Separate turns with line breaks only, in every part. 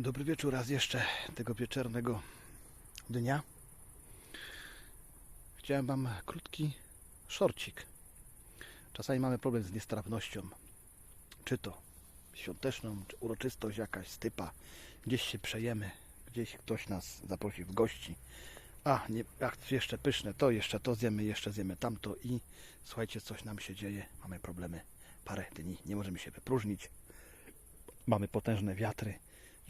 Dobry wieczór raz jeszcze tego wieczornego dnia. Chciałem Wam krótki szorcik. Czasami mamy problem z niestrawnością. Czy to świąteczną, czy uroczystość jakaś, stypa. Gdzieś się przejemy, gdzieś ktoś nas zaprosi w gości. A, nie, jak jeszcze pyszne, to jeszcze to zjemy, jeszcze zjemy tamto i słuchajcie, coś nam się dzieje, mamy problemy. Parę dni, nie możemy się wypróżnić. Mamy potężne wiatry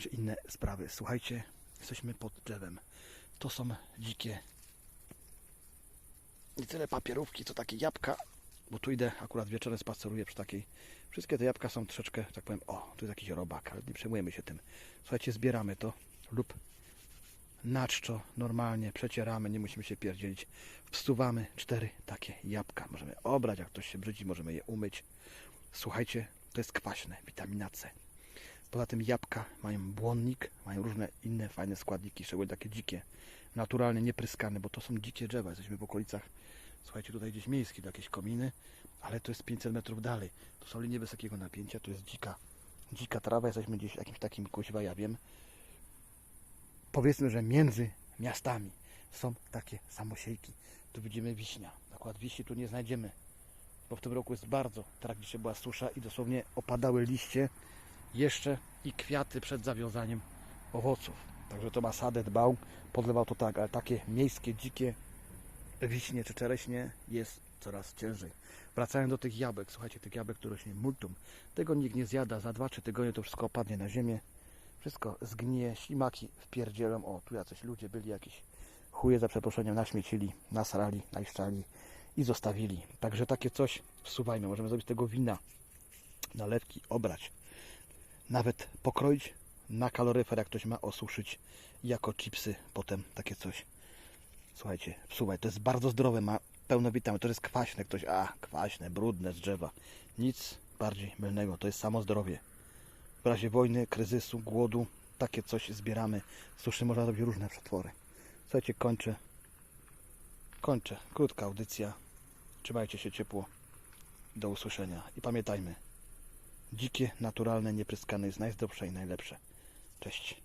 czy inne sprawy. Słuchajcie, jesteśmy pod drzewem. To są dzikie. Nie tyle papierówki, co takie jabłka, bo tu idę akurat wieczorem spaceruję przy takiej. Wszystkie te jabłka są troszeczkę, tak powiem, o, tu jest jakiś robak, ale nie przejmujemy się tym. Słuchajcie, zbieramy to lub na czczo normalnie przecieramy, nie musimy się pierdzielić. Wsuwamy cztery takie jabłka. Możemy obrać, jak ktoś się brzydzi, możemy je umyć. Słuchajcie, to jest kwaśne, witamina C. Poza tym jabłka mają błonnik, mają różne inne fajne składniki, szczególnie takie dzikie, naturalnie niepryskane, bo to są dzikie drzewa. Jesteśmy w okolicach, słuchajcie, tutaj gdzieś miejskie, jakieś kominy, ale to jest 500 metrów dalej. To są linie wysokiego napięcia, to jest dzika, dzika trawa, jesteśmy gdzieś w jakimś takim kuźwa, ja wiem. Powiedzmy, że między miastami są takie samosiejki. Tu widzimy wiśnia. Akurat wiśni tu nie znajdziemy, bo w tym roku jest bardzo tragicznie była susza i dosłownie opadały liście jeszcze i kwiaty przed zawiązaniem owoców. Także to Masadę dbał, podlewał to tak, ale takie miejskie, dzikie wiśnie czy czereśnie jest coraz ciężej. Wracając do tych jabłek, słuchajcie, tych jabłek, które rośnie multum, tego nikt nie zjada, za 2-3 tygodnie to wszystko opadnie na ziemię, wszystko zgnije, ślimaki wpierdzielą, o tu jacyś ludzie byli, jakieś chuje za przeproszeniem naśmiecili, nasrali, najszczali i zostawili. Także takie coś wsuwajmy, możemy zrobić tego wina, nalewki, obrać nawet pokroić na kaloryfer, jak ktoś ma osuszyć jako chipsy, potem takie coś. Słuchajcie, wsuwaj, to jest bardzo zdrowe, ma pełno witamin, to jest kwaśne, ktoś, a kwaśne, brudne z drzewa. Nic bardziej mylnego, to jest samo zdrowie. W razie wojny, kryzysu, głodu, takie coś zbieramy. Z suszy można zrobić różne przetwory. Słuchajcie, kończę. Kończę. Krótka audycja. Trzymajcie się ciepło. Do usłyszenia. I pamiętajmy, Dzikie, naturalne, niepryskane jest najzdrowsze i najlepsze. Cześć.